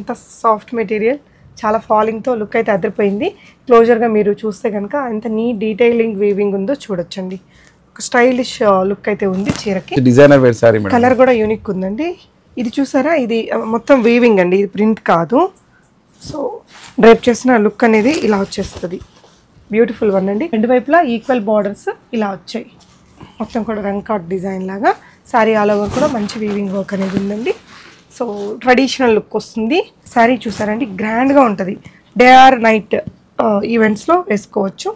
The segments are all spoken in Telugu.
ఎంత సాఫ్ట్ మెటీరియల్ చాలా ఫాలింగ్తో లుక్ అయితే అదిరిపోయింది. క్లోజర్గా మీరు చూస్తే కనుక ఎంత నీ డీటెయిలింగ్ వీవింగ్ ఉందో చూడొచ్చండి. ఒక స్టైలిష్ లుక్ అయితే ఉంది చీరకి. డిజైనర్ వేర్ సారీ కలర్ కూడా యూనిక్ ఉందండి. ఇది చూసారా? ఇది ఆ, మొత్తం వీవింగ్ అండి. ఇది ప్రింట్ కాదు. సో డ్రైప్ చేసిన లుక్ అనేది ఇలా వచ్చేస్తుంది. బ్యూటిఫుల్ వన్ అండి. రెండు వైపులా ఈక్వల్ బార్డర్స్ ఇలా వచ్చాయి. మొత్తం కూడా రంకాట్ డిజైన్ లాగా. శారీ ఆల్ ఓవర్ కూడా మంచి వీవింగ్ వర్క్ అనేది ఉందండి. సో ట్రెడిషనల్ లుక్ వస్తుంది. శారీ చూసారండి గ్రాండ్గా ఉంటుంది. డే ఆర్ నైట్ ఈవెంట్స్లో వేసుకోవచ్చు.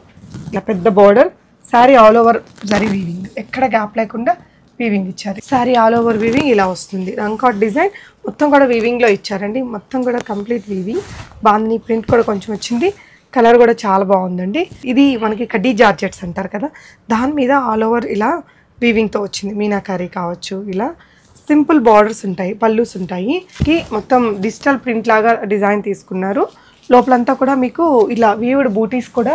ఇలా పెద్ద border sari all over zari weaving ఎక్కడ గ్యాప్ లేకుండా వీవింగ్ ఇచ్చారు. శారీ ఆల్ ఓవర్ వీవింగ్ ఇలా వస్తుంది. రంకాట్ డిజైన్ మొత్తం కూడా వీవింగ్లో ఇచ్చారండి. మొత్తం కూడా కంప్లీట్ వీవింగ్ బాగుంది ప్రింట్ కూడా కొంచెం వచ్చింది. కలర్ కూడా చాలా బాగుందండి. ఇది మనకి కడ్డీ జార్జెట్స్ అంటారు కదా. దాని మీద ఆల్ ఓవర్ ఇలా వీవింగ్తో వచ్చింది. మీనాకారీ కావచ్చు ఇలా సింపుల్ బార్డర్స్ ఉంటాయి పల్లూస్ ఉంటాయి. మొత్తం డిజిటల్ ప్రింట్ లాగా డిజైన్ తీసుకున్నారు. లోపలంతా కూడా మీకు ఇలా వీవుడ్ బూటీస్ కూడా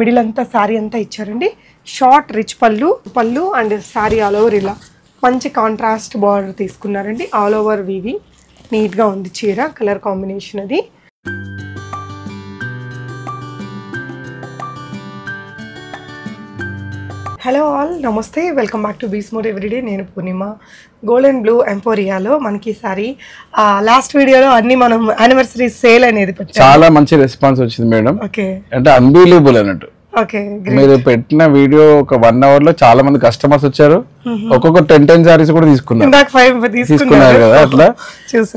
మిడిల్ అంతా శారీ అంతా ఇచ్చారండి. షార్ట్ రిచ్ పళ్ళు పళ్ళు అండ్ శారీ ఆల్ ఓవర్ ఇలా మంచి కాంట్రాస్ట్ బార్డర్ తీసుకున్నారండి. ఆల్ ఓవర్ వీవి. నీట్గా ఉంది చీర కలర్ కాంబినేషన్ అది. హలో ఆల్ నమస్తే. వెల్కమ్ బ్యాక్ టు బీస్మోర్ ఎవ్రీడే. నేను పూర్ణిమ. గోల్డ్ అండ్ బ్లూ ఎంపోరియాలో మనకి ఈసారి లాస్ట్ వీడియోలో అన్ని మనం యానివర్సరీ సేల్ అనేది చాలా మంచి రెస్పాన్స్ వచ్చింది మేడం. ఓకే. అంటే అన్బిలీవబుల్ అన్నట్టు. మీరు పెట్టిన వీడియో ఒక వన్ అవర్లో చాలా మంది కస్టమర్స్ వచ్చారు. ఒక్కొక్క టెన్ టెన్ సారీస్ కూడా తీసుకున్నారు. తీసుకున్నారు. కదా అట్లా?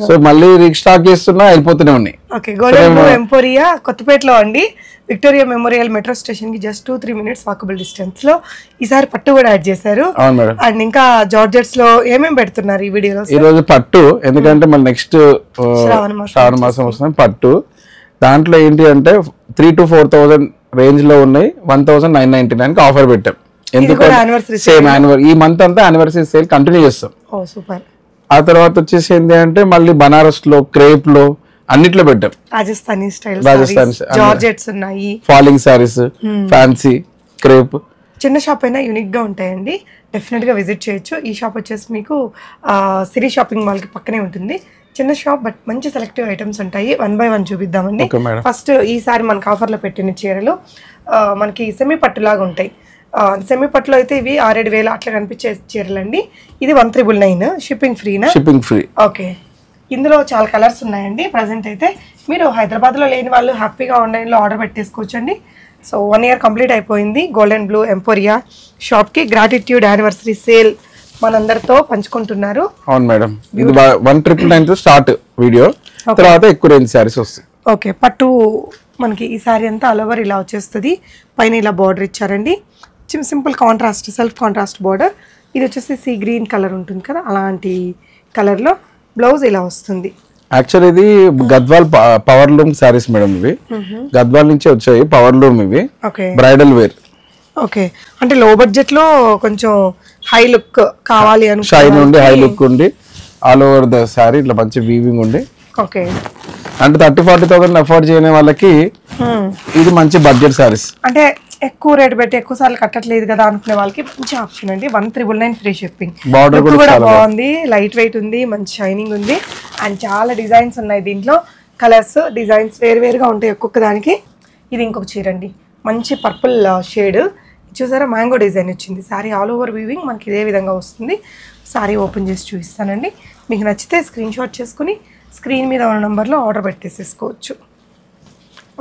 సో మళ్ళీ రీస్టాక్ చేస్తున్నా వెళ్ళిపోతూనే ఉన్నాయి. ఎంపోరియా కొత్తపేటలో అండి. విక్టోరియా మెమోరియల్ మెట్రో స్టేషన్కి just two three minutes walkable డిస్టెన్స్లో ఈసారి పట్టు కూడా యాడ్ చేశారు. అండ్ ఇంకా జార్జెట్స్లో ఏమేమి పెడుతున్నారు ఈ వీడియోలో ఈ రోజు పట్టు ఎందుకంటే మళ్ళీ నెక్స్ట్ శ్రావణ మాసం శ్రావణ మాసం వస్తుంది పట్టు. దాంట్లో ఏంటి అంటే త్రీ టు ఫోర్ థౌసండ్ రేంజ్లో ఉన్నాయి. వన్ థౌసండ్ నైన్ నైన్టీ నైన్కి ఆఫర్ పెట్టాం. ఎందుకు కూడా anniversary సేమ్ యానివర్సరీ ఈ మంత్ అంతా యానివర్సరీ సేల్ కంటిన్యూ చేస్తాం. సూపర్. ఆ తర్వాత వచ్చేసి ఏంటి అంటే మళ్ళీ బనారస్లో క్రేప్లో అన్నిట్లో పెట్టాం. రాజస్థానీ స్టైల్ రాజస్థానీ జార్జెట్స్ ఉన్నాయి. ఫాలింగ్ సారీస్ ఫ్యాన్సీ క్రేప్ చిన్న షాప్ అయినా యూనిక్గా ఉంటాయండి. డెఫినెట్గా విజిట్ చేయొచ్చు. ఈ షాప్ వచ్చేసి మీకు సిరి షాపింగ్ మాల్కి పక్కనే ఉంటుంది. చిన్న షాప్ బట్ మంచి సెలెక్టివ్ ఐటమ్స్ ఉంటాయి. వన్ బై వన్ చూపిద్దామండి. ఫస్ట్ ఈసారి మనకు ఆఫర్లో పెట్టిన చీరలు మనకి సెమీ పట్టులాగా ఉంటాయి. సెమీ పట్టులో అయితే ఇవి ఆరేడు వేలు అట్లా కనిపించే చీరలు అండి ఇది వన్ త్రిబుల్ నైన్ షిప్పింగ్ ఫ్రీనా షిప్పింగ్ ఫ్రీ ఓకే ఇందులో చాలా కలర్స్ ఉన్నాయండి. ప్రజెంట్ అయితే మీరు హైదరాబాద్లో లేని వాళ్ళు హ్యాపీగా ఆన్లైన్లో ఆర్డర్ పెట్టేసుకోవచ్చు అండి సో వన్ ఇయర్ కంప్లీట్ అయిపోయింది గోల్డెన్ బ్లూ ఎంపోరియా షాప్కి గ్రాటిట్యూడ్ యానివర్సరీ సేల్ మనందరితో పంచుకుంటున్నారు. అవును మేడం. ఇది one triple nine start video. తర్వాత ఎక్కువ రేంజ్ సారీస్ వస్తాయి. ఓకే పట్టు మనకి ఈ సారీ అంతా ఆల్ ఓవర్ ఇలా వచ్చేస్తుంది. పైన ఇలా బార్డర్ ఇచ్చారండి. చిన్న simple contrast self contrast border ఇది వచ్చేసి సీ గ్రీన్ కలర్ ఉంటుంది కదా అలాంటి కలర్లో బ్లౌజ్ ఇలా వస్తుంది. యాక్చువల్ ఇది Gadwal power loom saris madam ఇవి. గద్వాల్ నుంచి వచ్చాయి పవర్ లూమ్ ఇవి. ఓకే. Bridal wear okay. అంటే లో బడ్జెట్లో కొంచెం హై లుక్ కావాలి అను షైన్ ఉండి హై లుక్ ఉండి ఆల్ ఓవర్ ద సారీ ఇట్లా మంచి వీవింగ్ ఉండి ఓకే అంటే థర్టీ ఫార్టీ థౌసండ్ అఫోర్డ్ చేయని వాళ్ళకి ఇది మంచి బడ్జెట్ సారీస్ అంటే ఎక్కువ రేట్ పెట్టి ఎక్కువ సార్లు కట్టట్లేదు కదా అనుకునే వాళ్ళకి మంచి ఆప్షన్ అండి. One triple nine free shipping Border కూడా బాగుంది లైట్ వెయిట్ ఉంది మంచి షైనింగ్ ఉంది. అండ్ చాలా డిజైన్స్ ఉన్నాయి దీంట్లో. కలర్స్ డిజైన్స్ వేరు వేరుగా ఉంటాయి ఒక్కొక్క దానికి. ఇది ఇంకొక చీర అండి. మంచి పర్పుల్ షేడ్ చూసారా? మ్యాంగో డిజైన్ వచ్చింది సారీ ఆల్ ఓవర్ వీవింగ్ మనకి ఇదే విధంగా వస్తుంది. సారీ ఓపెన్ చేసి చూపిస్తానండి. మీకు నచ్చితే స్క్రీన్ షాట్ చేసుకుని స్క్రీన్ మీద ఉన్న నెంబర్లో ఆర్డర్ పెట్టేసేసుకోవచ్చు.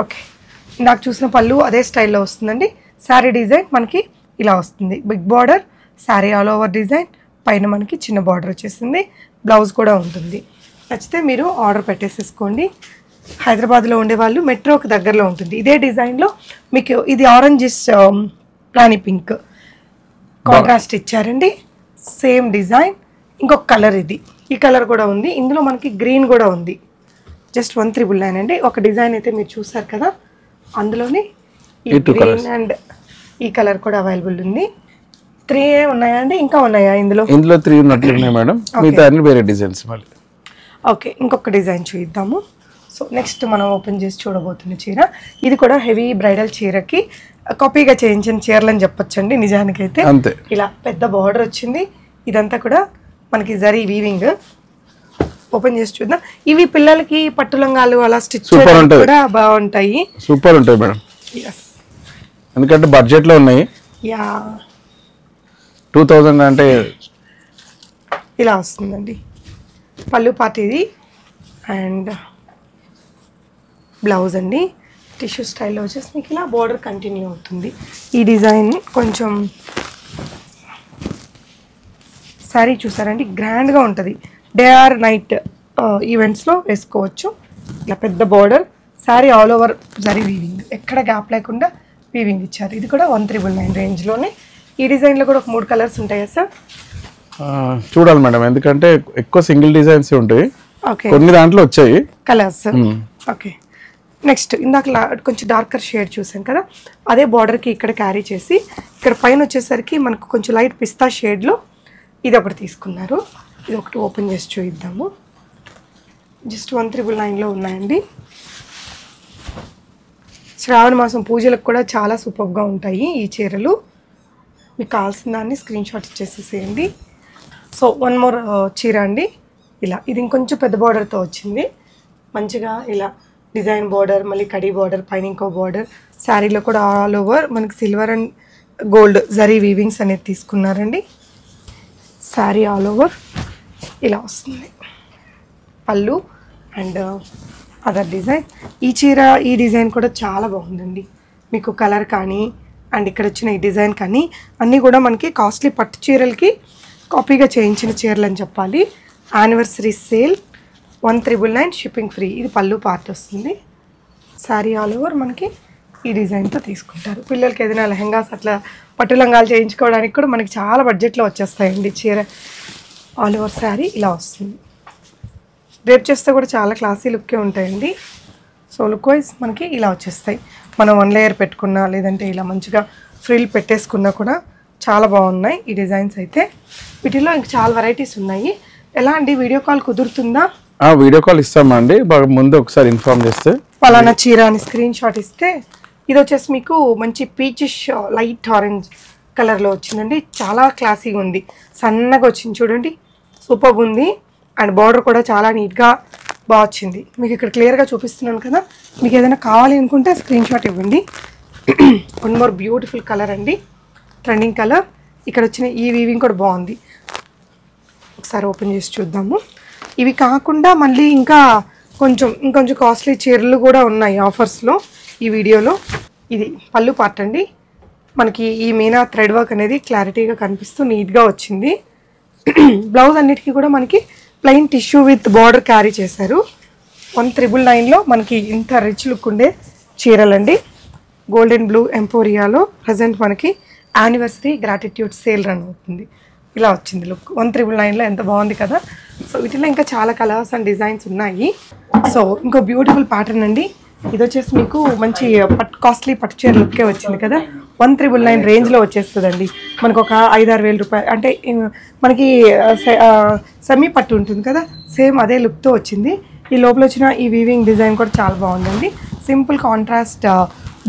ఓకే. నాకు చూసిన పళ్ళు అదే స్టైల్లో వస్తుందండి. శారీ డిజైన్ మనకి ఇలా వస్తుంది. Big border sari all over design పైన మనకి చిన్న బార్డర్ వచ్చేసింది. బ్లౌజ్ కూడా ఉంటుంది. నచ్చితే మీరు ఆర్డర్ పెట్టేసేసుకోండి. హైదరాబాద్లో ఉండేవాళ్ళు మెట్రోకి దగ్గరలో ఉంటుంది. ఇదే డిజైన్లో మీకు ఇది ఆరెంజ్ రాణి పింక్. కాంట్రాస్ట్ ఇచ్చారండి. సేమ్ డిజైన్ ఇంకొక కలర్ ఇది. ఈ కలర్ కూడా ఉంది. ఇందులో మనకి గ్రీన్ కూడా ఉంది. జస్ట్ వన్ త్రిబుల్ నైన్ అండి. ఒక డిజైన్ అయితే మీరు చూసారు కదా. అందులోనే ఈ గ్రీన్ అండ్ ఈ కలర్ కూడా అవైలబుల్ ఉంది. త్రీ ఉన్నాయా అండి? ఇంకా ఉన్నాయా ఇందులో? ఇందులో త్రీ ఉన్నట్లు ఉన్నాయి మేడం మిగతా అన్ని వేరే డిజైన్స్ మళ్ళీ. ఓకే ఇంకొక డిజైన్ చూద్దాము సో నెక్స్ట్ మనం ఓపెన్ చేసి చూడబోతున్న చీర ఇది కూడా హెవీ బ్రైడల్ చీరకి కాపీగా చేయించిన చీరలు అని చెప్పొచ్చండి నిజానికైతే. అంతే. ఇలా పెద్ద బార్డర్ వచ్చింది ఇదంతా కూడా మనకి జరీ వీవింగ్ ఓపెన్ చేసి చూద్దాం. ఇవి పిల్లలకి పట్టు లంగాలు అలా స్టిచ్. కూడా బాగుంటాయి. సూపర్ ఉంటుంది మేడం. ఎందుకంటే బడ్జెట్లో ఉన్నాయి. యా టూ థౌజండ్ అంటే ఇలా వస్తుందండి. పళ్ళు పార్ట్ ఇది అండ్ బ్లౌజ్ అండి టిష్యూ స్టైల్లో వచ్చేసి మీకు ఇలా బార్డర్ కంటిన్యూ అవుతుంది. ఈ డిజైన్ కొంచెం శారీ చూసారండి గ్రాండ్గా ఉంటుంది. డే ఆర్ నైట్ ఈవెంట్స్లో వేసుకోవచ్చు. ఇలా పెద్ద border sari all over zari weaving ఎక్కడ గ్యాప్ లేకుండా వీవింగ్ ఇచ్చారు. ఇది కూడా వన్ త్రిబుల్ నైన్ రేంజ్లోనే ఈ డిజైన్లో కూడా ఒక మూడు కలర్స్ ఉంటాయా సార్ చూడాలి మేడం. ఎందుకంటే ఎక్కువ సింగిల్ డిజైన్స్ ఉంటాయి. ఓకే కొన్ని దాంట్లో వచ్చాయి. కలర్స్ ఓకే నెక్స్ట్ ఇందాక లా- కొంచెం డార్కర్ షేడ్ చూసాం కదా? అదే బార్డర్కి ఇక్కడ క్యారీ చేసి ఇక్కడ పైన వచ్చేసరికి మనకు కొంచెం లైట్ పిస్తా షేడ్లో ఇది ఒకటి తీసుకున్నారు. ఇది ఒకటి ఓపెన్ చేసి చూద్దాము జస్ట్ వన్ త్రిబుల్ నైన్లో ఉన్నాయండి. శ్రావణ మాసం పూజలకు కూడా చాలా సూపర్గా ఉంటాయి ఈ చీరలు. మీకు కావాల్సిన దాన్ని స్క్రీన్ షాట్ ఇచ్చేసేసేయండి. సో వన్ మోర్ చీర అండి. ఇలా ఇది ఇంకొంచెం పెద్ద బార్డర్తో వచ్చింది. మంచిగా ఇలా డిజైన్ బార్డర్ మళ్ళీ కడీ బార్డర్ పైన ఇంకో బార్డర్. శారీలో కూడా ఆల్ ఓవర్ మనకి silver and gold zari weavings అనేది తీసుకున్నారండి. శారీ ఆల్ ఓవర్ ఇలా వస్తుంది. పళ్ళు అండ్ అదర్ డిజైన్. ఈ చీర ఈ డిజైన్ కూడా చాలా బాగుందండి. మీకు కలర్ కానీ అండ్ ఇక్కడ వచ్చిన ఈ డిజైన్ కానీ అన్నీ కూడా మనకి కాస్ట్లీ పట్టు చీరలకి కాపీగా చేయించిన చీరలు అని చెప్పాలి. Anniversary sale one triple nine shipping free. ఇది పళ్ళు పార్ట్ వస్తుంది. శారీ ఆల్ ఓవర్ మనకి ఈ డిజైన్తో తీసుకుంటారు. పిల్లలకి ఏదైనా లెహంగాస్ అట్లా పట్టు లంగాలు చేయించుకోవడానికి కూడా మనకి చాలా బడ్జెట్లో వచ్చేస్తాయండి చీర. ఆల్ ఓవర్ శారీ ఇలా వస్తుంది. రేప్ చేస్తే కూడా చాలా క్లాసీ లుక్కే ఉంటాయండి. సో లుక్ వైజ్ మనకి ఇలా వచ్చేస్తాయి. మనం వన్ లేయర్ పెట్టుకున్నా లేదంటే ఇలా మంచిగా ఫ్రిల్ పెట్టేసుకున్నా కూడా చాలా బాగున్నాయి ఈ డిజైన్స్ అయితే. వీటిలో ఇంకా చాలా వెరైటీస్ ఉన్నాయి. ఎలా అండి? వీడియో కాల్ కుదురుతుందా? వీడియో కాల్ ఇస్తామండి. బాగా ముందు ఒకసారి ఇన్ఫార్మ్ చేస్తే. పలానా చీర అని స్క్రీన్ షాట్ ఇస్తే ఇది వచ్చేసి మీకు మంచి పీచిష్ లైట్ ఆరెంజ్ కలర్లో వచ్చిందండి. చాలా క్లాసీగా ఉంది. సన్నగా వచ్చింది చూడండి. సూపర్ ఉంది. అండ్ బార్డర్ కూడా చాలా నీట్గా బాగా వచ్చింది. మీకు ఇక్కడ క్లియర్గా చూపిస్తున్నాను కదా. మీకు ఏదైనా కావాలి అనుకుంటే స్క్రీన్ షాట్ ఇవ్వండి. వన్ మోర్ బ్యూటిఫుల్ కలర్ అండి. ట్రెండింగ్ కలర్ ఇక్కడ వచ్చిన ఈ వీవింగ్ కూడా బాగుంది. ఒకసారి ఓపెన్ చేసి చూద్దాము. ఇవి కాకుండా మళ్ళీ ఇంకా కొంచెం ఇంకొంచెం కాస్ట్లీ చీరలు కూడా ఉన్నాయి ఆఫర్స్లో ఈ వీడియోలో. ఇది పళ్ళు పార్ట్ అండి. మనకి ఈ మీనా థ్రెడ్ వర్క్ అనేది క్లారిటీగా కనిపిస్తూ నీట్గా వచ్చింది. బ్లౌజ్ అన్నిటికీ కూడా మనకి plain tissue with border carry చేశారు. వన్ త్రిబుల్ నైన్లో మనకి ఇంత రిచ్ లుక్ ఉండే చీరలండి. గోల్డెన్ బ్లూ ఎంపోరియాలో ప్రజెంట్ మనకి యానివర్సరీ గ్రాటిట్యూడ్ సేల్ రన్ అవుతుంది. ఇలా వచ్చింది లుక్ వన్ త్రిబుల్ నైన్లో ఎంత బాగుంది కదా. సో వీటిలో ఇంకా చాలా కలర్స్ అండ్ డిజైన్స్ ఉన్నాయి. సో ఇంకో బ్యూటిఫుల్ ప్యాటర్న్ అండి. ఇది వచ్చేసి మీకు మంచి పట్ కాస్ట్లీ పట్టు చీర లుక్కే వచ్చింది కదా? వన్ త్రిబుల్ నైన్ రేంజ్లో వచ్చేస్తుందండి. మనకు ఒక ఐదారు వేల రూపాయలు అంటే మనకి సెమీ పట్టు ఉంటుంది కదా? సేమ్ అదే లుక్తో వచ్చింది. ఈ లోపల వచ్చిన ఈ వీవింగ్ డిజైన్ కూడా చాలా బాగుందండి. సింపుల్ కాంట్రాస్ట్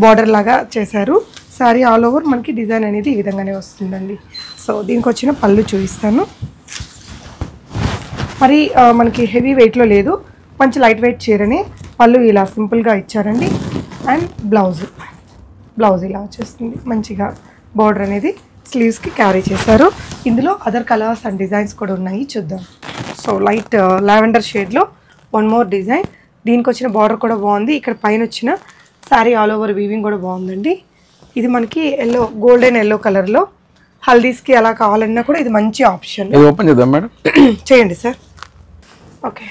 బార్డర్ లాగా చేశారు. సారీ ఆల్ ఓవర్ మనకి డిజైన్ అనేది ఈ విధంగానే వస్తుందండి. సో దీనికి వచ్చిన పళ్ళు చూపిస్తాను. మరి మనకి హెవీ వెయిట్లో లేదు. మంచి లైట్ వెయిట్ చీరని పళ్ళు ఇలా సింపుల్గా ఇచ్చారండి. అండ్ బ్లౌజ్ బ్లౌజ్ ఇలా వచ్చేస్తుంది. మంచిగా బార్డర్ అనేది స్లీవ్స్కి క్యారీ చేశారు. ఇందులో అదర్ కలర్స్ అండ్ డిజైన్స్ కూడా ఉన్నాయి. చూద్దాం. సో లైట్ లావెండర్ షేడ్లో వన్ మోర్ డిజైన్ దీనికి వచ్చిన బార్డర్ కూడా బాగుంది. ఇక్కడ పైన వచ్చిన శారీ ఆల్ ఓవర్ వీవింగ్ కూడా బాగుందండి. ఇది మనకి ఎల్లో గోల్డెన్ ఎల్లో కలర్లో హల్దీస్కి అలా కావాలన్నా కూడా ఇది మంచి ఆప్షన్ ఓపెన్ చేద్దాం మేడం. చేయండి sir. Okay.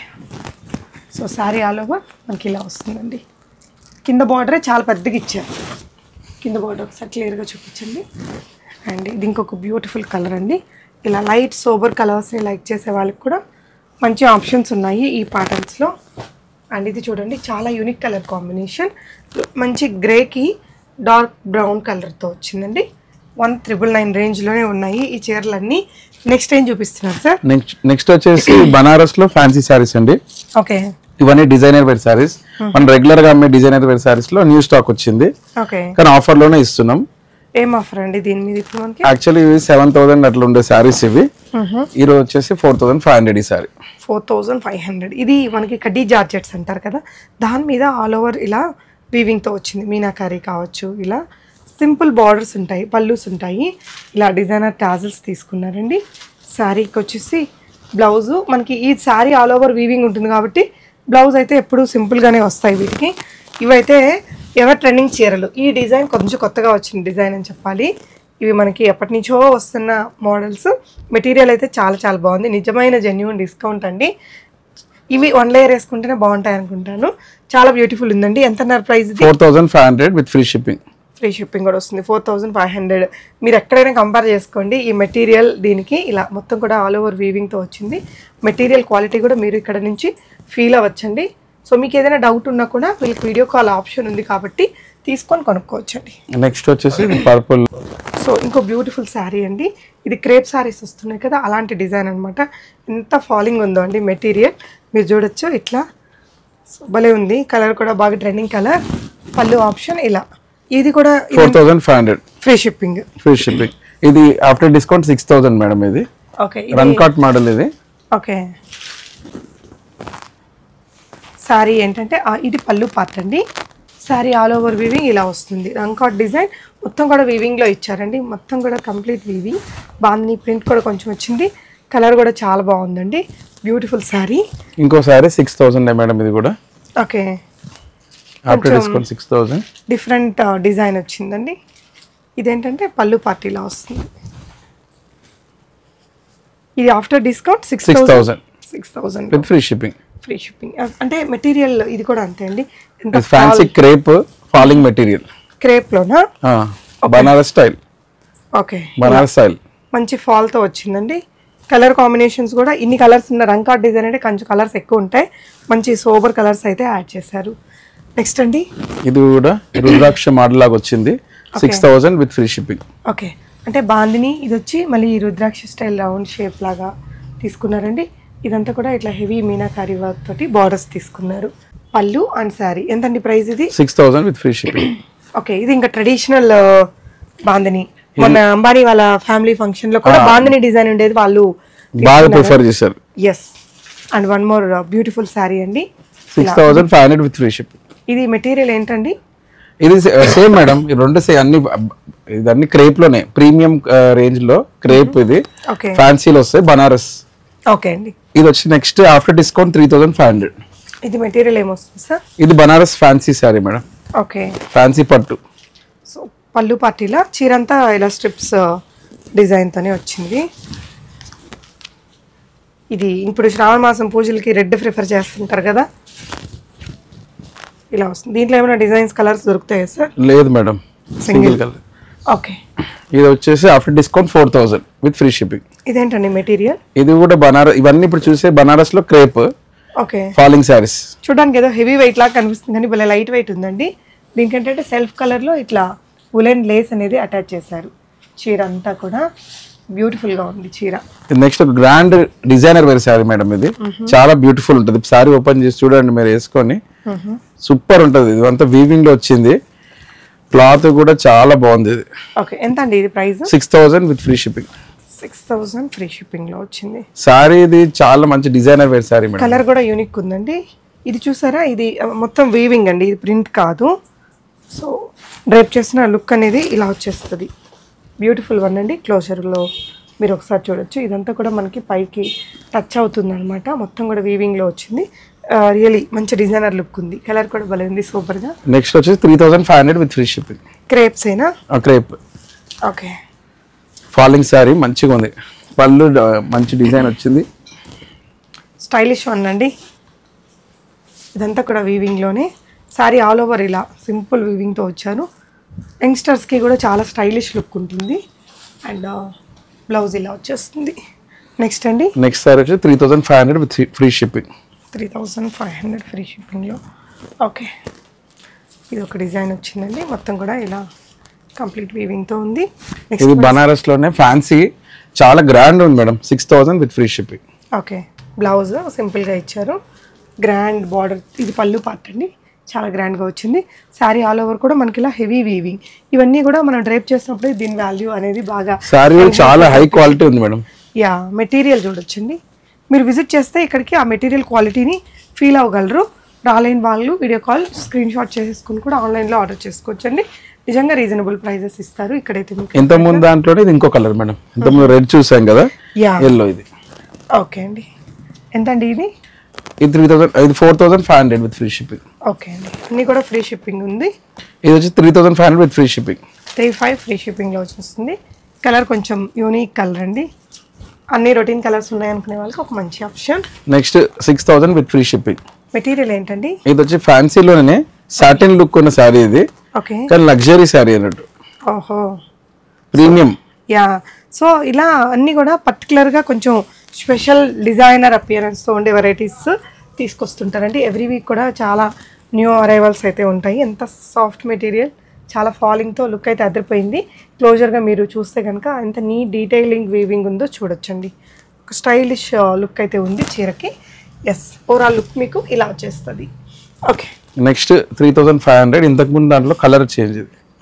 So sari all over. మనకి ఇలా వస్తుందండి. కింద బార్డరే చాలా పెద్దగా ఇచ్చారు. కింద బార్డర్ ఒకసారి క్లియర్గా చూపించండి. అండ్ ఇది ఇంకొక బ్యూటిఫుల్ కలర్ అండి. ఇలా లైట్ సోబర్ కలర్స్ని లైక్ చేసే వాళ్ళకి కూడా మంచి ఆప్షన్స్ ఉన్నాయి ఈ ప్యాటర్న్స్లో అండ్ ఇది చూడండి చాలా యూనిక్ కలర్ కాంబినేషన్ మంచి గ్రేకి డార్క్ బ్రౌన్ కలర్తో వచ్చిందండి. వన్ త్రిబుల్ నైన్ రేంజ్లోనే ఉన్నాయి ఈ చీరలన్నీ. నెక్స్ట్ ఏం చూపిస్తున్నారు సార్ నెక్స్ట్ నెక్స్ట్ వచ్చేసి బనారస్లో ఫ్యాన్సీ శారీస్ అండి. ఓకే. ఇవన్నీ డిజైనర్ వేర్ శారీస్ మనం రెగ్యులర్గా అమ్మే డిజైనర్ వేర్ శారీస్లో న్యూ స్టాక్ వచ్చింది. ఓకే. కానీ ఆఫర్లోనే ఇస్తున్నాం. ఏం ఆఫర్ అండి దీని మీద ఇప్పుడు మనకి? యాక్చువల్లీ ఇవి సెవెన్ థౌసండ్ అట్లా ఉండే శారీస్ ఇవి. ఈ రోజు వచ్చేసి ఫోర్ థౌసండ్ ఫైవ్ హండ్రెడ్ ఈ sari four thousand five hundred ఇది మనకి కడ్డీ జార్జెట్స్ అంటారు కదా. దాని మీద ఆల్ ఓవర్ ఇలా వీవింగ్తో వచ్చింది. మీనాకారి కావచ్చు ఇలా సింపుల్ బార్డర్స్ ఉంటాయి పళ్ళుస్ ఉంటాయి. ఇలా డిజైనర్ టాజల్స్ తీసుకున్నారండి. శారీకి వచ్చేసి బ్లౌజు. మనకి ఈ శారీ ఆల్ ఓవర్ వీవింగ్ ఉంటుంది కాబట్టి బ్లౌజ్ అయితే ఎప్పుడూ సింపుల్గానే వస్తాయి వీటికి. ఇవైతే ఎవర్ ట్రెండింగ్ చీరలు. ఈ డిజైన్ కొంచెం కొత్తగా వచ్చిన డిజైన్ అని చెప్పాలి. ఇవి మనకి ఎప్పటి నుంచో వస్తున్న మోడల్స్. మెటీరియల్ అయితే చాలా చాలా బాగుంది. నిజమైన జెన్యున్ డిస్కౌంట్ అండి. ఇవి వన్ లేయర్ వేసుకుంటేనే బాగుంటాయి అనుకుంటాను. చాలా బ్యూటిఫుల్ ఉందండి. ఎంత price four thousand five hundred with free shipping. Free shipping కూడా వస్తుంది. Four thousand five hundred. మీరు ఎక్కడైనా కంపేర్ చేసుకోండి ఈ మెటీరియల్ దీనికి ఇలా మొత్తం కూడా ఆల్ ఓవర్ వీవింగ్తో వచ్చింది. మెటీరియల్ క్వాలిటీ కూడా మీరు ఇక్కడ నుంచి ఫీల్ అవ్వచ్చండి. సో మీకు ఏదైనా డౌట్ ఉన్నా కూడా వీళ్ళకి వీడియో కాల్ ఆప్షన్ ఉంది కాబట్టి తీసుకొని కొనుక్కోవచ్చండి. నెక్స్ట్ వచ్చేసి పర్పుల్ సో ఇంకో బ్యూటిఫుల్ శారీ అండి. ఇది క్రేప్ శారీస్ వస్తున్నాయి కదా అలాంటి డిజైన్ అనమాట ఎంత ఫాలింగ్ ఉందో అండి మెటీరియల్. మీరు చూడొచ్చు ఇట్లా. సో భలే ఉంది. కలర్ కూడా బాగా ట్రెండింగ్ కలర్ పళ్ళు ఆప్షన్ ఇలా. ఇది కూడా four thousand five hundred. Free shipping. Free shipping. ఇది after discount six thousand madam ఇది. ఓకే రన్ కాట్ మోడల్ ఇది. ఓకే. శారీ ఏంటంటే ఇది పళ్ళు పార్ట్ అండి. శారీ ఆల్ ఓవర్ వీవింగ్ ఇలా వస్తుంది. రంకాట్ డిజైన్ మొత్తం కూడా వీవింగ్లో ఇచ్చారండి. మొత్తం కూడా కంప్లీట్ వీవింగ్ బాగుంది ప్రింట్ కూడా కొంచెం వచ్చింది. కలర్ కూడా చాలా బాగుందండి. బ్యూటిఫుల్ శారీ ఇంకో సారీ సిక్స్ థౌసండ్ మేడం ఇది కూడా. Okay. After discount six thousand different design వచ్చిందండి. ఇదేంటంటే పళ్ళు పార్టీలా వస్తుంది. ఇది after discount six thousand six thousand with free shipping free shipping అంటే మెటీరియల్ ఇది కూడా అంతే అండి. Fancy crepe falling material క్రేప్లోనా Banaras style okay Banaras style మంచి ఫాల్తో వచ్చిందండి. కలర్ కాంబినేషన్స్ కూడా ఇన్ని కలర్స్ ఉన్న రంకాట్ డిజైన్ అంటే కొంచెం కలర్స్ ఎక్కువ ఉంటాయి. మంచి సోబర్ కలర్స్ అయితే యాడ్ చేశారు. నెక్స్ట్ అండి. ఇది కూడా రుద్రాక్ష మోడల్ లాగా వచ్చింది six thousand with free shipping okay అంటే బాందిని ఇది వచ్చి మళ్ళీ రుద్రాక్ష స్టైల్ రౌండ్ షేప్ లాగా తీసుకున్నారండి. ఇదంతా కూడా ఇట్లా హెవీ మీనాకారి వర్క్ తోటి బార్డర్స్ తీసుకున్నారు. పళ్ళు అండ్ శారీ. ఎంతండి ప్రైస్ ఇది? Six thousand with free shipping okay ఇది ఇంకా ట్రెడిషనల్ బాందిని మొన్న అంబానీ వాళ్ళ ఫ్యామిలీ ఫంక్షన్లో కూడా బాందిని డిజైన్ ఉండేది వాళ్ళు బాగా ప్రిఫర్ చేశారు. Yes and one more beautiful sari అండి. Six thousand five hundred with free shipping ఇది మెటీరియల్ ఏంటండి? ఇది సేమ్ మేడం ఈ రెండు సే అన్ని ఇదన్నీ క్రేప్లోనే. ప్రీమియం రేంజ్లో క్రేప్ ఇది. ఓకే ఫ్యాన్సీలో వస్తాయి. బనారస్ ఓకే అండి. ఇది వచ్చి next after discount three thousand five hundred ఇది మెటీరియల్ ఏమొస్తుంది సార్? ఇది Banaras fancy sari madam okay fancy పట్టు. సో పళ్ళు పార్టీలా చీరంతా ఇలా స్ట్రిప్స్ డిజైన్తోనే వచ్చింది. ఇది ఇప్పుడు శ్రావణ మాసం పూజలకి రెడ్ ప్రిఫర్ చేస్తుంటారు కదా? ఇలా వస్తుంది. దీంట్లో ఏమైనా డిజైన్స్ కలర్స్ దొరుకుతాయా సార్? లేదు మేడం. Single colour okay. ఇది వచ్చేసి after discount four thousand with free shipping. ఇదేంటండి మెటీరియల్? ఇది కూడా బనారస్ ఇవన్నీ ఇప్పుడు చూసే బనారస్లో క్రేప్ ఓకే. ఫాలింగ్ శారీస్. చూడడానికి ఏదో హెవీ వెయిట్ లాగా కనిపిస్తుంది కానీ భలే లైట్ వెయిట్ ఉందండి. దీనికి ఏంటంటే సెల్ఫ్ కలర్లో ఇట్లా ఉలెన్ లేస్ అనేది అటాచ్ చేశారు. చీర అంతా కూడా బ్యూటిఫుల్గా ఉంది చీర. Next grand designer wear sari madam ఇది. చాలా బ్యూటిఫుల్ ఉంటుంది. శారీ ఓపెన్ చేసి చూడండి మీరు వేసుకొని. సూపర్ ఉంటుంది. ఇది అంతా వీవింగ్లో వచ్చింది. క్లాత్ కూడా చాలా బాగుంది ఇది. ఓకే ఎంత అండి ఇది price? Six thousand with free shipping six thousand free షిప్పింగ్లో వచ్చింది. శారీ ఇది చాలా మంచి డిజైనర్ వేర్ మేడం కలర్ కూడా యూనిక్ ఉందండి. ఇది చూసారా? ఇది మొత్తం వీవింగ్ అండి. ఇది ప్రింట్ కాదు. సో డ్రైప్ చేసిన లుక్ అనేది ఇలా వచ్చేస్తుంది. బ్యూటిఫుల్ వన్ అండి. క్లోజర్లో మీరు ఒకసారి చూడొచ్చు. ఇదంతా కూడా మనకి పైకి టచ్ అవుతుంది అనమాట మొత్తం కూడా వీవింగ్లో వచ్చింది. రియలీ మంచి డిజైనర్ లుక్ ఉంది. కలర్ కూడా భలే ఉంది సూపర్గా నెక్స్ట్ వచ్చేసి three thousand five hundred with free shipping crepes అయినా క్రేప్ ఓకే ఫాలింగ్ శారీ మంచిగా ఉంది. పళ్ళు మంచి డిజైన్ వచ్చింది. స్టైలిష్ వన్ అండి. ఇదంతా కూడా వీవింగ్లోనే శారీ ఆల్ ఓవర్ ఇలా సింపుల్ వీవింగ్తో వచ్చాను. యంగ్స్టర్స్కి కూడా చాలా స్టైలిష్ లుక్ ఉంటుంది. అండ్ బ్లౌజ్ ఇలా వచ్చేస్తుంది. నెక్స్ట్ అండి. నెక్స్ట్ సారీ వచ్చి three thousand five hundred with free shipping three thousand five hundred free షిప్పింగ్లో. ఓకే. ఇది ఒక డిజైన్ వచ్చిందండి. మొత్తం కూడా ఇలా కంప్లీట్ వీవింగ్తో ఉంది. ఇది బనారస్లోనే ఫ్యాన్సీ చాలా గ్రాండ్ ఉంది madam. Six thousand with free shipping. Okay. Blouse సింపుల్గా ఇచ్చారు. గ్రాండ్ బార్డర్ ఇది పళ్ళు పార్ట్ అండి. చాలా గ్రాండ్గా వచ్చింది. శారీ ఆల్ ఓవర్ కూడా మనకి ఇలా హెవీ వీవింగ్. ఇవన్నీ కూడా మనం డ్రైప్ చేసినప్పుడు దీని వాల్యూ అనేది బాగా శారీ చాలా హై క్వాలిటీ ఉంది మేడం. యా మెటీరియల్ చూడొచ్చండి. మీరు విజిట్ చేస్తే ఇక్కడికి ఆ మెటీరియల్ క్వాలిటీని ఫీల్ అవ్వగలరు. రాలేని వాళ్ళు వీడియో కాల్ స్క్రీన్ షాట్ చేసుకుని కూడా ఆన్లైన్లో ఆర్డర్ చేసుకోవచ్చండి. నిజంగా రీజనబుల్ ప్రైజెస్ ఇస్తారు ఇక్కడైతే ఇంత ముందు దాంట్లోనే ఇది ఇంకో కలర్ మేడం. ఇంత ముందు రెడ్ చూసాం కదా యా. ఎల్లో ఇది. ఓకే అండి. ఎంత అండి ఇది? ఇది త్రీ థౌసండ్ ఇది four thousand five hundred with free shipping okay అండి. అన్నీ కూడా ఫ్రీ షిప్పింగ్ ఉంది. ఇది వచ్చి three thousand five hundred with free shipping three five free షిప్పింగ్లో వచ్చేస్తుంది. కలర్ కొంచెం యూనిక్ కలర్ అండి. అన్ని రొటీన్ కలర్స్ ఉన్నాయనుకునే వాళ్ళకి ఒక మంచి option next six thousand with free shipping material ఏంటండి? ఇది వచ్చి ఫ్యాన్సీలోనే సాటిన్ లుక్ ఉన్న శారీ ఇది. ఓకే కానీ లగ్జరీ శారీ అన్నట్టు. ఓహో. ప్రీమియం యా సో ఇలా అన్నీ కూడా పర్టికులర్గా కొంచెం స్పెషల్ డిజైనర్ అపియరెన్స్తో ఉండే వెరైటీస్ తీసుకొస్తుంటారండి. ఎవ్రీ వీక్ కూడా చాలా న్యూ అరైవల్స్ అయితే ఉంటాయి. ఎంత సాఫ్ట్ మెటీరియల్ చాలా ఫాలింగ్తో లుక్ అయితే అదిరిపోయింది. క్లోజర్గా మీరు చూస్తే కనుక ఎంత నీ డీటెయిలింగ్ వీవింగ్ ఉందో చూడొచ్చండి. ఒక స్టైలిష్ లుక్ అయితే ఉంది చీరకి. ఎస్ ఓవరాల్ లుక్ మీకు ఇలా వచ్చేస్తుంది. Okay next three thousand five hundred ఇంతకుముందు దాంట్లో కలర్ చేంజ్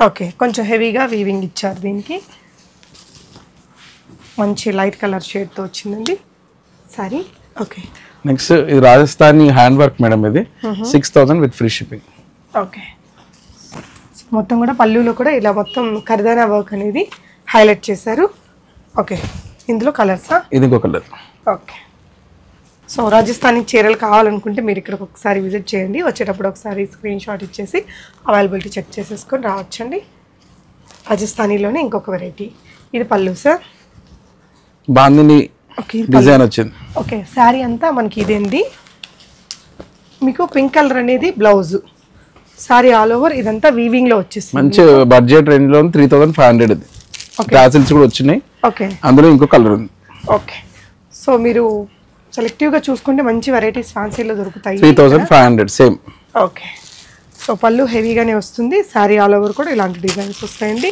ఓకే కొంచెం హెవీగా వీవింగ్ ఇచ్చారు దీనికి. మంచి లైట్ కలర్ షేడ్తో వచ్చిందండి. సారీ ఓకే నెక్స్ట్ ఇది రాజస్థానీ హ్యాండ్ వర్క్ మేడం ఇది six thousand with free shipping okay మొత్తం కూడా పళ్ళులో కూడా ఇలా మొత్తం ఖరీదైన వర్క్ అనేది హైలైట్ చేశారు. ఓకే ఇందులో కలర్సా ఇది ఇంకో కలర్ ఓకే. సో రాజస్థానీ చీరలు కావాలనుకుంటే మీరు ఇక్కడికి ఒకసారి విజిట్ చేయండి. వచ్చేటప్పుడు ఒకసారి స్క్రీన్ షాట్ ఇచ్చేసి అవైలబిలిటీ చెక్ చేసేసుకొని రావచ్చండి. రాజస్థానీలోనే ఇంకొక వెరైటీ ఇది పళ్ళు సార్ బాందిని. డిజైన్ వచ్చింది. ఓకే శారీ అంతా మనకి ఇదేంది. మీకు పింక్ కలర్ అనేది బ్లౌజ్ శారీ ఆల్ ఓవర్ ఇదంతా వీవింగ్లో వచ్చేస్తుంది మంచి బడ్జెట్ రేంజ్లో త్రీ థౌసండ్ ఫైవ్ హండ్రెడ్ ఇది. టాసిల్స్ కూడా వచ్చినాయి. ఓకే అందులో ఇంకో కలర్ ఉంది. ఓకే సో మీరు సెలెక్టివ్గా చూసుకుంటే మంచి వెరైటీస్ ఫ్యాన్సీలో దొరుకుతాయి. Three thousand five hundred same okay so pallu హెవీగానే వస్తుంది. శారీ ఆల్ ఓవర్ కూడా ఇలాంటి డిజైన్స్ వస్తాయండి.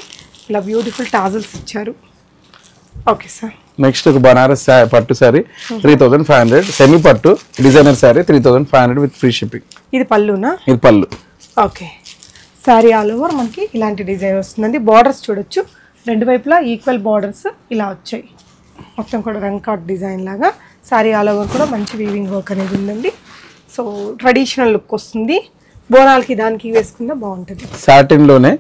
ఇలా బ్యూటిఫుల్ టాజల్స్ ఇచ్చారు. ఓకే సార్ నెక్స్ట్ ఒక బనారస్ పట్టు sari three thousand five hundred semi పట్టు designer sari three thousand five hundred with free shipping ఇది పళ్ళునా? ఇది పళ్ళు. ఓకే. శారీ ఆల్ ఓవర్ మనకి ఇలాంటి డిజైన్ వస్తుందండి. బార్డర్స్ చూడొచ్చు. రెండు వైపులా ఈక్వల్ బార్డర్స్ ఇలా వచ్చాయి. మొత్తం కూడా రంకాట్ డిజైన్ లాగా. శారీ ఆల్ ఓవర్ కూడా మంచి వీవింగ్ వర్క్ అనేది ఉందండి. సో ట్రెడిషనల్ లుక్ వస్తుంది. బోనాలకి దానికి వేసుకున్నా బాగుంటుంది. సాటిన్లోనే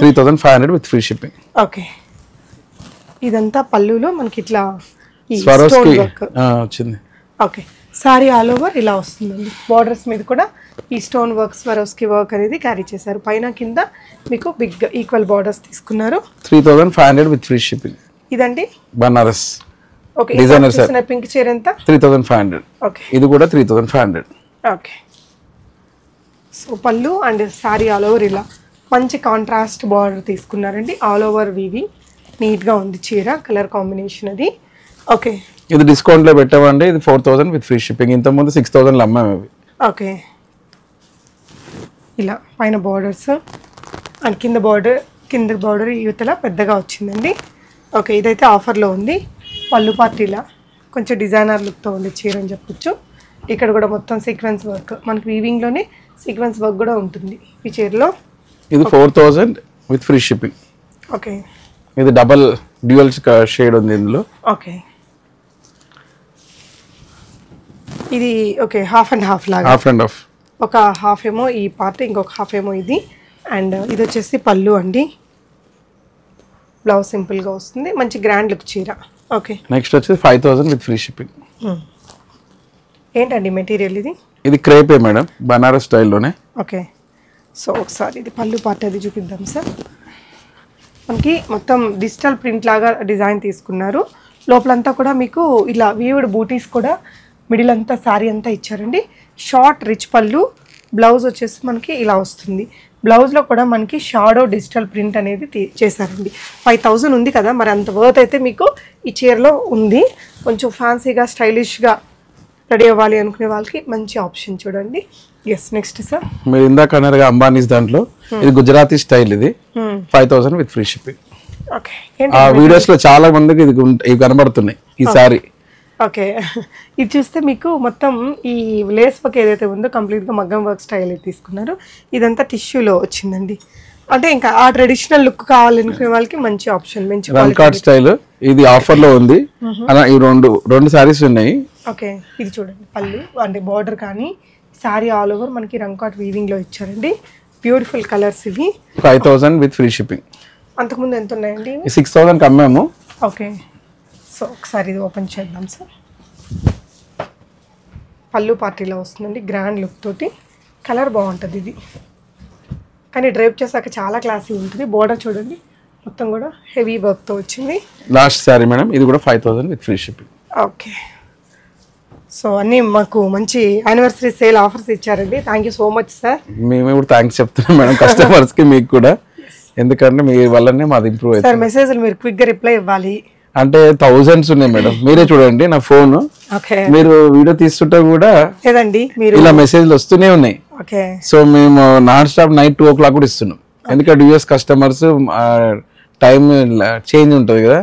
three thousand five hundred with free shipping okay. ఇదంతా పళ్ళులో మనకి ఇట్లా వచ్చింది. ఓకే. సారీ ఆల్ ఓవర్ ఇలా వస్తుందండి. బార్డర్స్ మీద కూడా ఈ స్టోన్ వర్క్ స్వరోస్కి వర్క్ అనేది క్యారీ చేశారు. పైన కింద మీకు బిగ్ ఈక్వల్ బార్డర్స్ తీసుకున్నారు. Three thousand five hundred with free shipping ఇదండి? బనారస్. ఓకే Designer చూసిన పింక్ చీర ఎంత? Three thousand five hundred okay. ఇది కూడా three thousand five hundred okay. So pallu and sari all over ఇలా మంచి కాంట్రాస్ట్ బార్డర్ తీసుకున్నారండి. ఆల్ ఓవర్ వీవి. నీట్గా ఉంది చీర కలర్ కాంబినేషన్ అది. ఓకే. ఇది డిస్కౌంట్లో పెట్టామండి. ఇది four thousand with free shipping ఇంత ముందు సిక్స్ థౌసండ్ అమ్మాము ఓకే. ఇలా పైన బార్డర్స్ అండ్ కింద బార్డర్ కింద బార్డర్ యువతల పెద్దగా వచ్చిందండి. ఓకే ఇదైతే ఆఫర్లో ఉంది. పళ్ళు పార్టీలా కొంచెం డిజైనర్ లుక్తో ఉంది చీర అని చెప్పొచ్చు. ఇక్కడ కూడా మొత్తం సీక్వెన్స్ వర్క్ మనకి వీవింగ్లోనే సీక్వెన్స్ వర్క్ కూడా ఉంటుంది ఈ చీరలో. ఇది four thousand with free shipping okay ఇది డబల్ డ్యూయల్ షేడ్ ఉంది ఇందులో. ఓకే ఇది ఓకే హాఫ్ అండ్ హాఫ్ లాగా. హాఫ్ అండ్ హాఫ్ ఒక హాఫ్ ఏమో ఈ పార్ట్ ఇంకొక హాఫ్ ఏమో ఇది. అండ్ ఇది వచ్చేసి పళ్ళు అండి. బ్లౌజ్ సింపుల్గా వస్తుంది. మంచి గ్రాండ్ లుక్ చీర. ఓకే నెక్స్ట్ వచ్చి five thousand with free shipping ఏంటండి మెటీరియల్ ఇది? ఇది క్రేపే మేడం బనారస్ స్టైల్లోనే. ఓకే సో ఒకసారి ఇది పళ్ళు పార్ట్ అది చూపిద్దాం సార్. మనకి మొత్తం డిజిటల్ ప్రింట్ లాగా డిజైన్ తీసుకున్నారు. లోపలంతా కూడా మీకు ఇలా వీవుడ్ బూటీస్ కూడా మిడిల్ అంతా శారీ అంతా ఇచ్చారండి. షార్ట్ రిచ్ పళ్ళు. బ్లౌజ్ వచ్చేసి మనకి ఇలా వస్తుంది. బ్లౌజ్లో కూడా మనకి షాడో డిజిటల్ ప్రింట్ అనేది చేశారండి. ఫైవ్ థౌజండ్ ఉంది కదా మరి అంత వర్త్ అయితే మీకు ఈ చీరలో ఉంది. కొంచెం ఫ్యాన్సీగా స్టైలిష్గా రెడీ అవ్వాలి అనుకునే వాళ్ళకి మంచి ఆప్షన్ చూడండి. ఎస్ నెక్స్ట్ సార్ మీరు ఇందాక అన్నారుగా అంబానీస్ దాంట్లో. ఇది గుజరాతీ స్టైల్ ఇది. Five thousand with free shipping. ఆ వీడియోస్లో చాలా మందికి ఇది ఇవి కనబడుతున్నాయి ఈ సారీ ఓకే. ఇది చూస్తే మీకు మొత్తం ఈ లేస్ వర్క్ ఏదైతే ఉందో కంప్లీట్గా మగ్గం వర్క్ స్టైల్ అయితే తీసుకున్నారు. ఇదంతా టిష్యూలో వచ్చిందండి. అంటే ఇంకా ఆ ట్రెడిషనల్ లుక్ కావాలనుకునే వాళ్ళకి మంచి ఆప్షన్ మంచి కార్డ్ స్టైల్ ఇది ఆఫర్లో ఉంది అలా ఈ రెండు రెండు సారీస్ ఉన్నాయి. ఓకే. ఇది చూడండి పళ్ళు అంటే బార్డర్ కానీ శారీ ఆల్ ఓవర్ మనకి రంకాట్ వీవింగ్లో ఇచ్చారండి. బ్యూటిఫుల్ కలర్స్ ఇవి. Five thousand with free shipping అంతకుముందు ఎంత ఉన్నాయండి? సిక్స్ థౌసండ్ అమ్మాము ఓకే. సో ఒకసారి ఇది ఓపెన్ చేద్దాం సార్ పళ్ళు పార్టీలో వస్తుందండి గ్రాండ్ లుక్ తోటి. కలర్ బాగుంటుంది ఇది. కానీ డ్రైప్ చేశాక చాలా క్లాసీ ఉంటుంది. బోర్డర్ చూడండి మొత్తం కూడా హెవీ వర్క్తో వచ్చింది. లాస్ట్ సారీ మేడం ఇది కూడా five thousand with free shipping okay so అన్నీ మాకు మంచి యానివర్సరీ సేల్ ఆఫర్స్ ఇచ్చారండి. Thank you so much sir మేము ఇప్పుడు థ్యాంక్స్ చెప్తున్నాం మేడం కస్టమర్స్కి మీకు కూడా. ఎందుకంటే మీ వల్లనే మాది ఇంప్రూవ్ అవుతుంది. సార్ మెసేజ్లు మీరు క్విక్గా రిప్లై ఇవ్వాలి. అంటే థౌజండ్స్ ఉన్నాయి మేడం. మీరే చూడండి నా ఫోన్. ఓకే. మీరు వీడియో తీస్తుంటే కూడా లేదండి మీరు ఇలా మెసేజ్లు వస్తూనే ఉన్నాయి. ఓకే. సో మేము non stop night two o'clock కూడా ఇస్తున్నాం. ఎందుకంటే యూఎస్ కస్టమర్స్ టైం చేంజ్ ఉంటుంది కదా.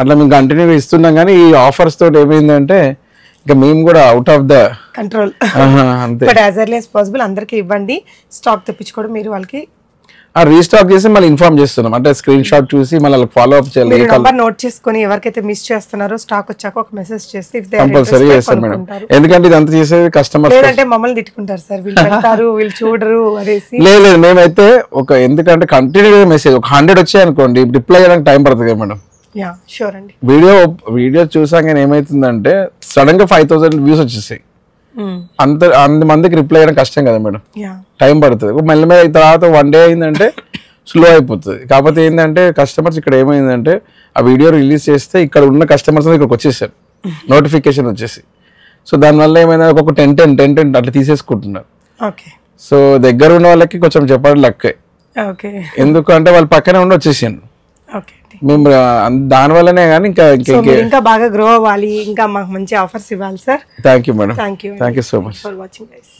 అట్లా మేము కంటిన్యూగా ఇస్తున్నాం కానీ ఈ ఆఫర్స్ తోటి ఏమైందంటే ఇంకా మేము కూడా అవుట్ ఆఫ్ ద కంట్రోల్ అంతే. But as early as possible అందరికీ ఇవ్వండి. స్టాక్ తెప్పించుకోవడం మీరు వాళ్ళకి రీస్టాక్ చేసి మళ్ళీ ఇన్ఫార్మ్ చేస్తున్నాం. అంటే స్క్రీన్ షాట్ చూసి మళ్ళీ ఫాలో అప్ చేయాలి. నంబర్ నోట్ చేసుకొని ఎవరికైతే మిస్ చేస్తున్నారో స్టాక్ వచ్చాక ఒక మెసేజ్ చేసి కంపల్సరీ interested, చేస్తాం మేడం. ఎందుకంటే ఇదంతా చేసేది కస్టమర్ లేదంటే మమ్మల్ని తిట్టుకుంటారు సార్. వీళ్ళు పెడతారు వీళ్ళు చూడరు అనేసి. లేదు లేదు. మేమైతే ఒక ఎందుకంటే కంటిన్యూగా మెసేజ్ ఒక హండ్రెడ్ వచ్చాయి అనుకోండి. రిప్లై చేయడానికి టైం పడుతుంది కదా మేడం. యా షూర్ అండి. వీడియో వీడియో చూసాక ఏమైతుందంటే సడన్గా ఫైవ్ థౌసండ్ వ్యూస్ వచ్చేసాయి. అంత అంత మందికి రిప్లై చేయడం కష్టం కదా మేడం. టైం పడుతుంది. ఒక మెల్లమెల్ల తర్వాత వన్ డే అయిందంటే స్లో అయిపోతుంది. కాకపోతే ఏంటంటే కస్టమర్స్ ఇక్కడ ఏమైందంటే ఆ వీడియో రిలీజ్ చేస్తే ఇక్కడ ఉన్న కస్టమర్స్ ఇక్కడికి వచ్చేసారు. నోటిఫికేషన్ వచ్చేసి. సో దానివల్ల ఏమైంది ఒక్కొక్క టెన్ టెన్ టెన్ టెన్ అట్లా తీసేసుకుంటున్నారు. ఓకే సో దగ్గర ఉన్న వాళ్ళకి కొంచెం చెప్పడం లక్కే. ఓకే ఎందుకంటే వాళ్ళు పక్కనే ఉండి వచ్చేసాను మేము దాని వల్లనే కానీ ఇంకా ఇంకా బాగా గ్రో అవ్వాలి ఇంకా మాకు మంచి ఆఫర్స్ ఇవ్వాలి sir thank you madam thank you thank you so much for watching guys